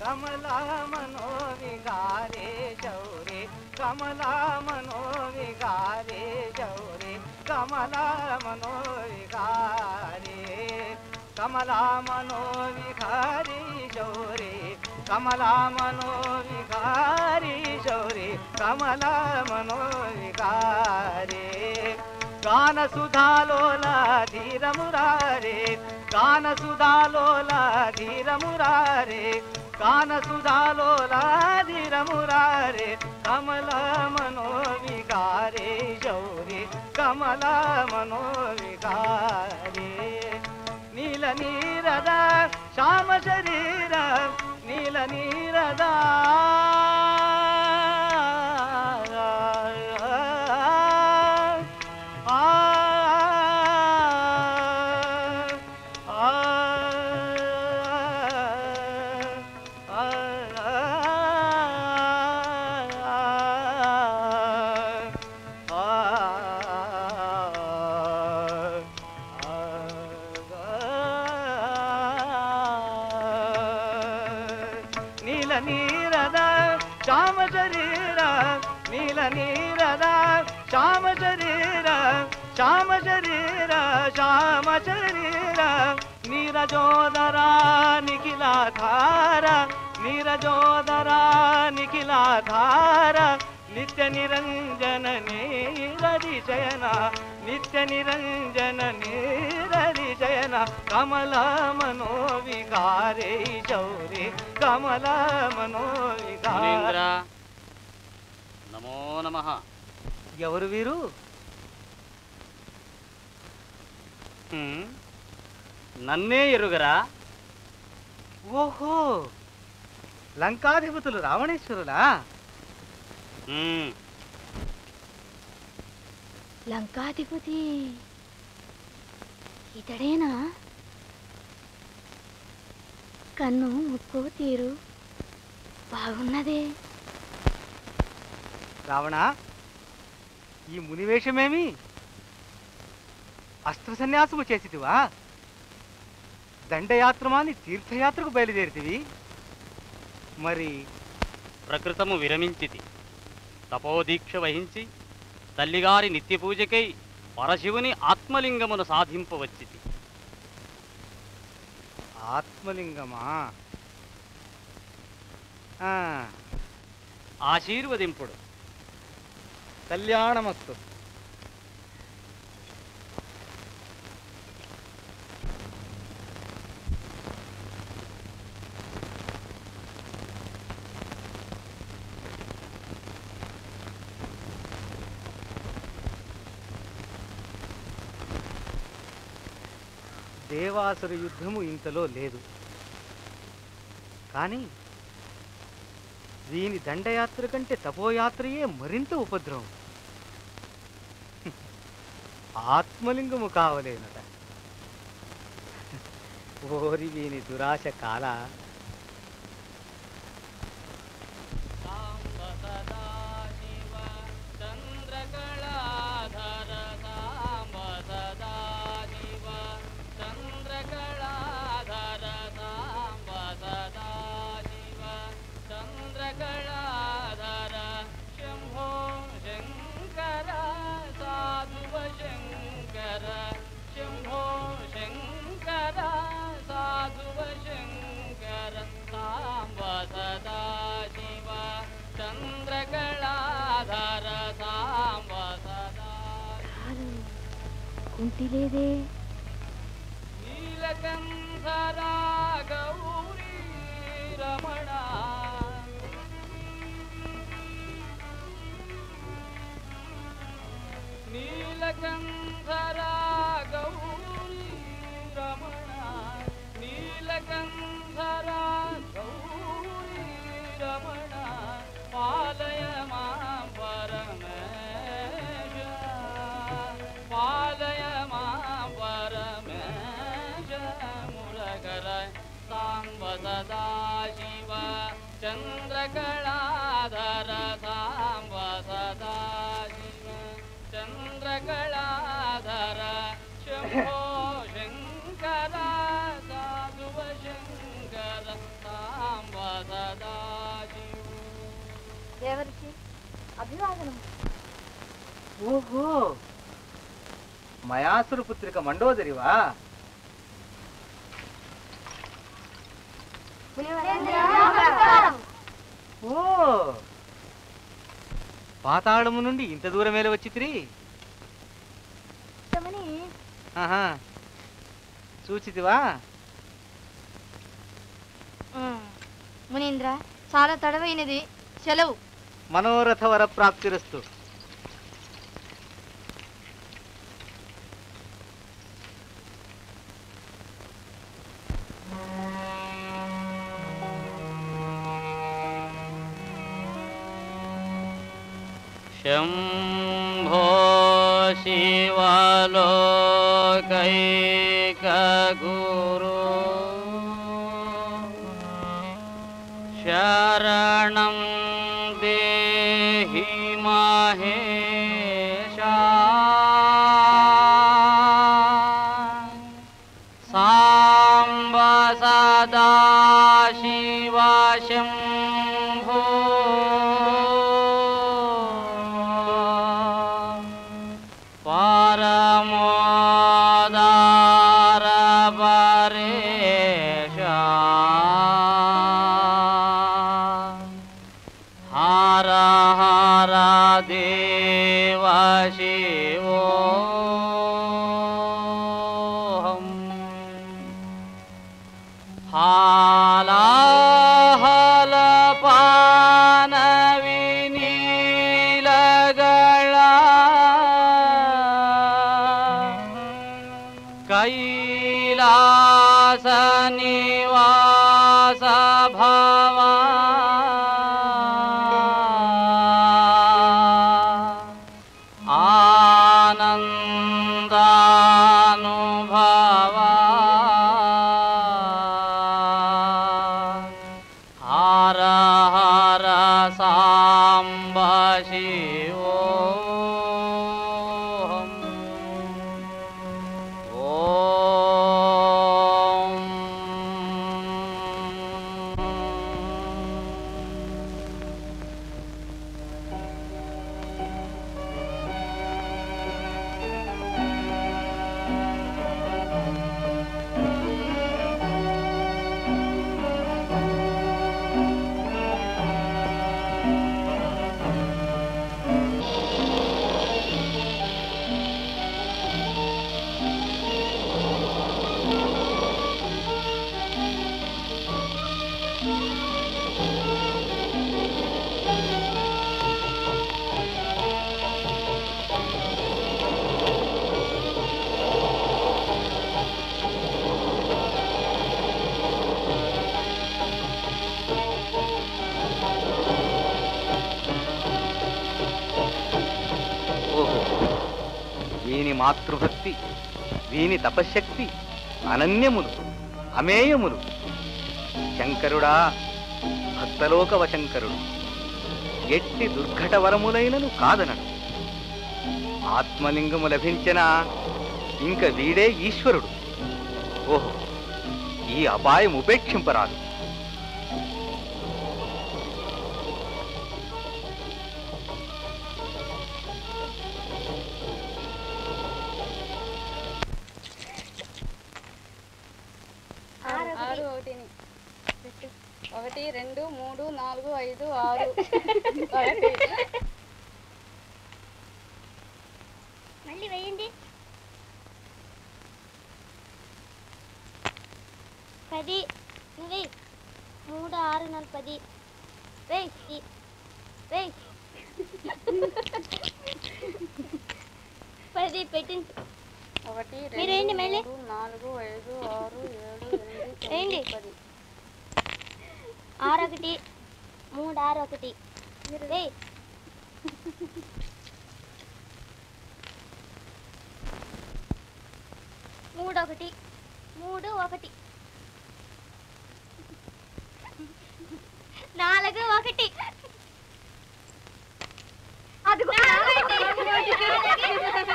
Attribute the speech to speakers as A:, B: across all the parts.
A: కమలా మనోవికారే శౌరే కమలా మనోవికారే శౌరే కమలా మనోవికారే కమలా మనోవికారి శౌరే కమలా మనోవికారి శౌరే కమలా మనోవికారే గాన సుధాలోల ధీరమురారే గాన సుధాలోల ధీరమురారే గాన సుధాలోల ధీరమురారే కమల మనోవికారే శౌరి కమల మనో నీర శ్యామ శరీర శ్యామ శరీర శ్యామ శరీర నీరజోదరా నిఖిలాధార నీరజోదరా నిఖిలాధార నిత్య నిరంజన నీరది శయన నిత్య నిరంజన నీరది శయన కమల మనోవికారే చౌరి కమల మనోవికార
B: నమో నమ.
A: ఎవరు వీరు?
B: నన్నే ఎరుగరా?
A: ఓహో! లంకాధిపతులు రావణేశ్వరులా?
B: హ్మ్,
C: లంకాధిపతి ఇతడేనా? కన్ను ముక్కు తీరు బాగున్నదే.
A: రావణ ఈ మునివేషమేమి? అస్త్ర సన్యాసము చేసితివా? దండయాత్రమాని తీర్థయాత్రకు బయలుదేరితివి? మరి
B: ప్రకృతము విరమించితి. తపోదీక్ష వహించి తల్లిగారి నిత్య పూజకై పరశివుని ఆత్మలింగమును సాధింపవచ్చితి.
A: ఆత్మలింగమా? ఆ,
B: ఆశీర్వదింపుడు.
A: కళ్యాణమస్తు దేవాసుర యుద్ధము ఇంతలో లేదు కానీ దీని దండయాత్ర కంటే తపోయాత్రయే మరింత ఉపద్రవం ఆత్మలింగము కావలేనట ఓరి వీని దురాశ కాల
C: కుంటి లేదే
D: నీలకంధరా
A: ఓహో. మయాసురు పుత్రిక మండోదరివా? ఓ. పాతాళము నుండి ఇంత దూరం మేలు వచ్చితిరి ఆహా. చూచితివా
C: మునీంద్ర చాలా తడవైనది. సెలవు.
A: మనోరథ వర ప్రాప్తిరస్తు
D: शम्भो शिवलोकैकगुरु
A: వీని మాతృభక్తి వీని తపశ్శక్తి అనన్యములు అమేయములు. శంకరుడా భక్తలోకవ శంకరుడు ఎట్టి దుర్ఘట వరములైనను కాదనడు. ఆత్మలింగము లభించిన ఇంక వీడే ఈశ్వరుడు. ఓహో ఈ అపాయం ఉపేక్షింపరాదు.
E: రెండు మూడు నాలుగు ఐదు ఆరు.
C: మళ్ళీ వేయండి. పది నువ్వే మూడు ఆరు నాలుగు పది. వేయి వేయి. పది పెట్టింది.
E: ఒకటి
C: మీరు వేయండి
E: రెండు
C: మళ్ళీ.
E: నాలుగు ఐదు ఆరు ఏడు ఎనిమిది పది.
C: ఆరు ఒకటి మూడు ఆరు ఒకటి వేయి మూడు ఒకటి మూడు ఒకటి నాలుగు ఒకటి అదిగో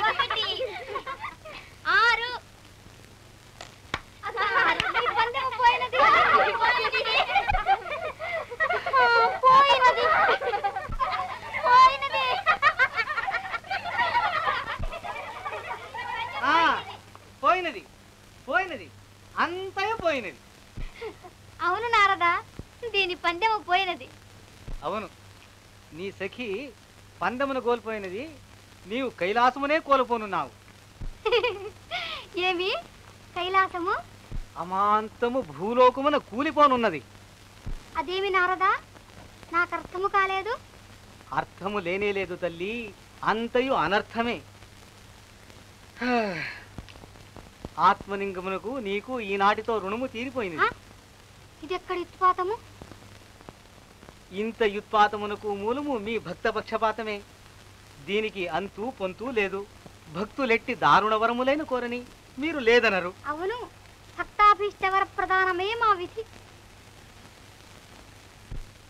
C: ఒకటి పోయినది. పోయినది. అంతయో పోయినది. అవును నారదా దీని పందెము పోయినది.
A: అవును. నీ సఖి పందెమును కోల్పోయినది నీవు కైలాసమునే కోల్పోనున్నావు.
C: ఏమి? కైలాసము?
A: అమాంతము భూలోకమున కూలిపోనున్నది.
C: అదేమి నారదా? నాకు అర్థము కాలేదు.
A: అర్థము లేనే లేదు తల్లి. అంతయు అనర్థమే. ఆత్మలింగమునకు నీకు ఈనాటితో రుణము తీరిపోయింది?
C: ఇది ఎక్కడ ఉత్పాతము
A: ఇంత యుత్పాతమునకు మూలము మీ భక్త పక్షపాతమే. దీనికి అంతు పొంతు లేదు. భక్తులెట్టి దారుణ వరములైన కోరని మీరు లేదనరు.
C: అవును. భక్తాభీష్టవర ప్రధానమే మా విధి.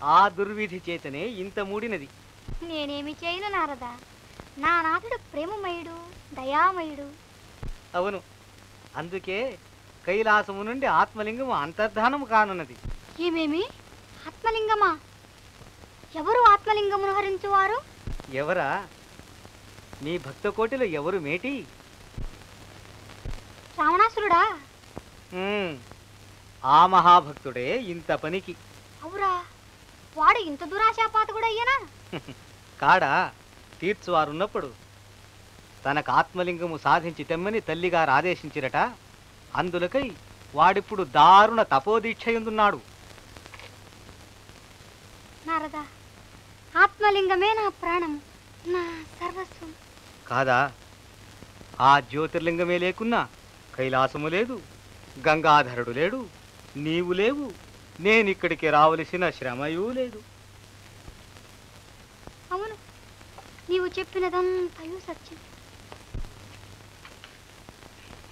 A: ఆ దుర్విధి చేతనే ఇంత మూడినది.
C: నేనేమి చేయను నారదా. నా నాథుడు ప్రేమమయుడు దయామయుడు.
A: అవును. అందుకే కైలాసము నుండి ఆత్మలింగము అంతర్ధానము కానున్నది.
C: ఏమేమి? ఆత్మలింగమా? ఎవరు ఆత్మలింగమును హరించువారు?
A: ఎవరా? మీ భక్త కోటిలో ఎవరు మేటి?
C: రావణాసురుడా?
A: ఆ మహాభక్తుడే ఇంత పనికి.
C: అవురా. వాడు ఇంత దురాశాపాతకుడు అయ్యనా?
A: కాడా తీర్చువారున్నప్పుడు తనకు ఆత్మలింగము సాధించి తెమ్మని తల్లిగారు ఆదేశించిరట. అందులకై వాడిప్పుడు దారుణ తపోదీక్షయుందున్నాడు.
C: నారదా ఆత్మలింగమే నా ప్రాణం నా సర్వస్వం.
A: కాదా ఆ జ్యోతిర్లింగమే లేకున్నా కైలాసము లేదు గంగాధరుడు లేడు నీవు లేవు. నేనిక్కడికి రావలసిన శ్రమయూ లేదు.
C: అవును. నీవు చెప్పినదంతయు సత్యం.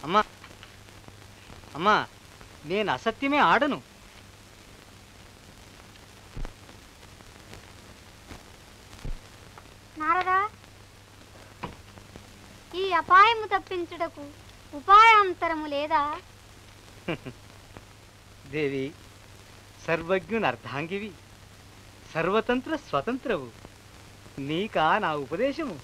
A: అమ్మా. అమ్మా నేను అసత్యమే ఆడను.
C: నారదా ఈ అపాయము తప్పించుటకు ఉపాయాంతరము లేదా?
A: దేవి సర్వజ్ఞుని అర్ధాంగివి సర్వతంత్ర స్వతంత్రవు నీకా నా ఉపదేశము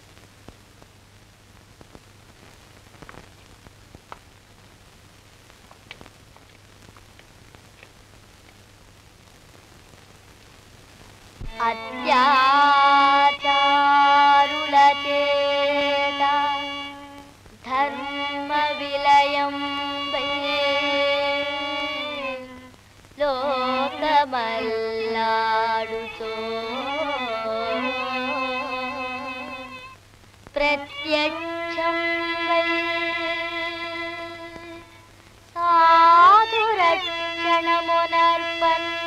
C: లోకమల్లాడుతో ప్రత్యక్షం సాధురక్షణమునర్పణ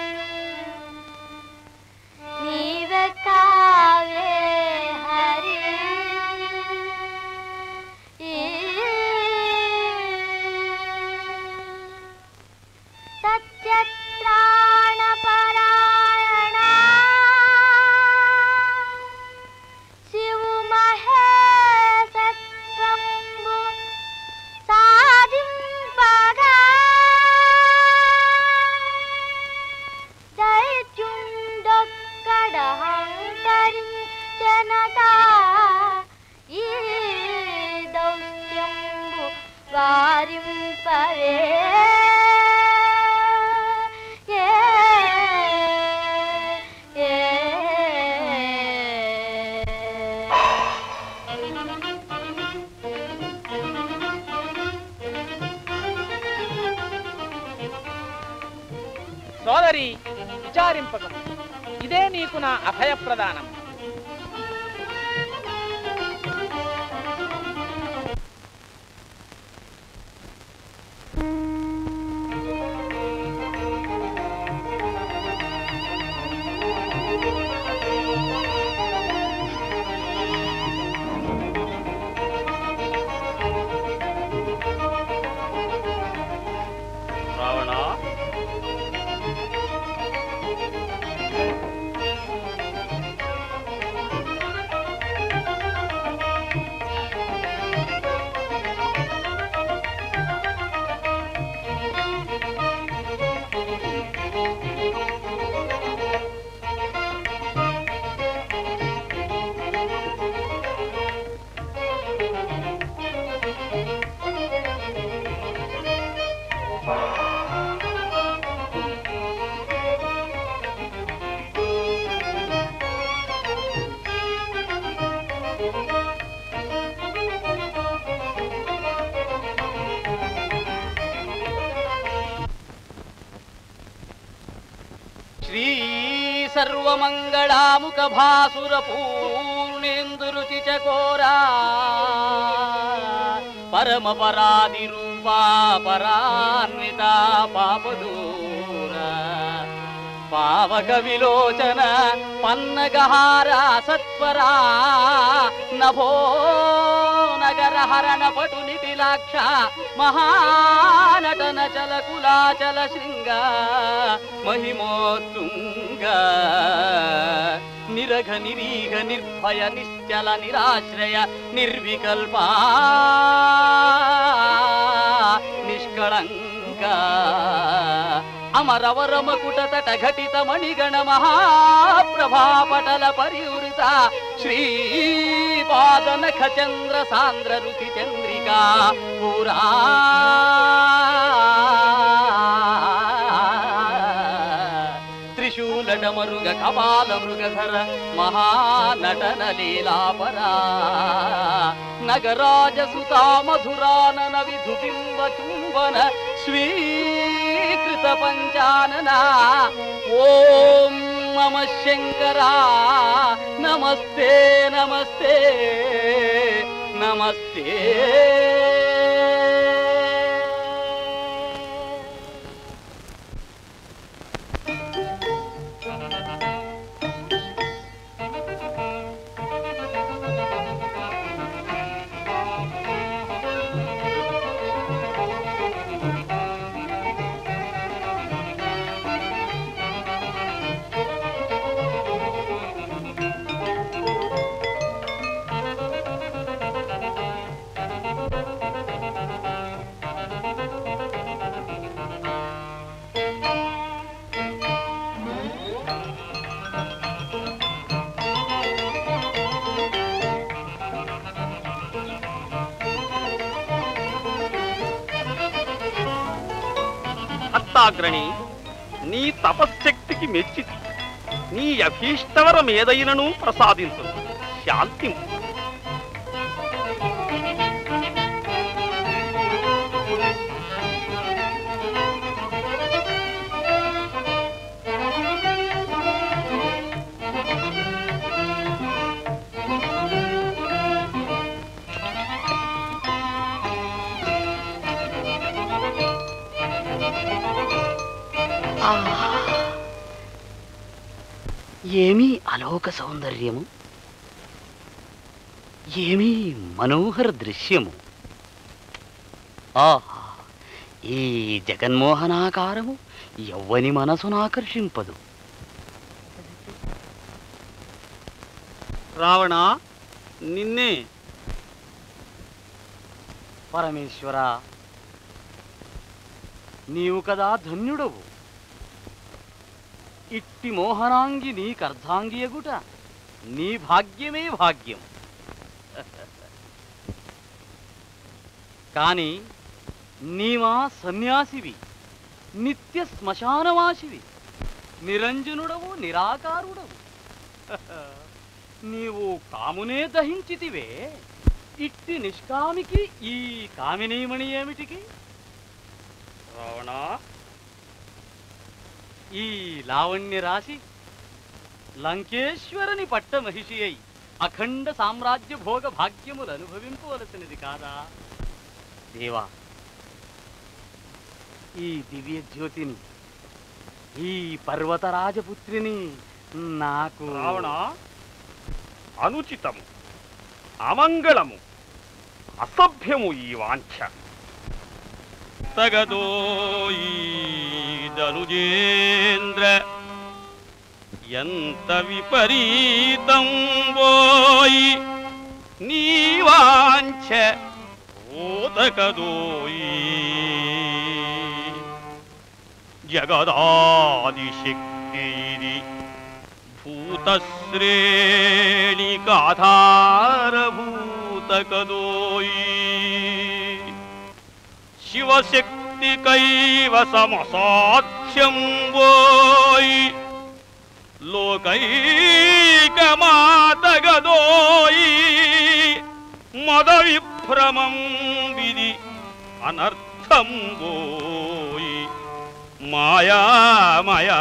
F: సోదరి విచారింపకం ఇదే నీకు నా అభయప్రదానం.
B: రావణ
D: సర్వమంగళాముఖ భాసుర పూర్ణేందురుచి చకోరా పరమ పరాది రూపా పరాన్విత పాపదూర పావక విలోచన పన్నగహార సత్వరా నభో నగర హరణ పటు నిటిలాక్ష మహానటన చల కులాచల శృంగ మహిమోత్తుంగ. నిరఘ నిరీఘ నిర్భయ నిశ్చల నిరాశ్రయ నిర్వికల్ప. నిష్కళంక. అమరవర మకుట ఘటిత మణిగణ మహాప్రభాపటల పరివృత శ్రీపాద నఖ చంద్ర సాంద్ర రుచి చంద్రికా పురా త్రిశూలడమరుగ కపాల మృగధర మహానటన లీలాపరా నగరాజసుతా మధురానన విధు బింబ చుంబన स्वीकृतपञ्चानना ॐ मम शङ्करा। नमस्ते नमस्ते। नमस्ते। నమస్తే
G: నీ తపశ్శక్తికి మెచ్చి నీ అభీష్టవరం ఏదైనను ప్రసాదించు. శాంతింపు
B: ఏమీ అలోక సౌందర్యము? ఏమీ మనోహర దృశ్యము? ఆహా ఈ జగన్మోహనాకారము ఎవ్వని మనసును ఆకర్షింపదు.
G: రావణ నిన్నే.
B: పరమేశ్వర నీవు కదా ధన్యుడవు. ఇట్టి మోహనాంగి నీకర్ధాంగి ఎగుట. నీ భాగ్యమే భాగ్యం. కాని నీవా సన్యాసివి నిత్య శ్మశానవాసివి నిరంజనుడవు నిరాకారుడవు. నీవు కామునే దహించితివే ఇట్టి నిష్కామికి ఈ కామినీమణి ఏమిటికి?
G: రావణా
B: ఈ లావణ్య రాశి లంకేశ్వరుని పట్ట మహిషి అయి అఖండ సామ్రాజ్య భోగ భాగ్యములు అనుభవింపవలసినది కాదా? దేవా ఈ దివ్య జ్యోతిని ఈ పర్వతరాజపుత్రిని నాకు
G: రావణ అనుచితము అమంగళము అసభ్యము ఈ వాంఛ. गोयीदनुजेन्द्र यन्तविपरीतं वोयि नीवाञ्च ओतकदोयि जगदादिशिक्तिरि भूतस्रेणिकाधारभूतकदोयि ఓతకదోయి శివశక్తి కైవ సమసాఖ్యం వోయి లోకైకమాతగదోయి. మద విభ్రమం విధి అనర్థం వోయి మాయా మాయా.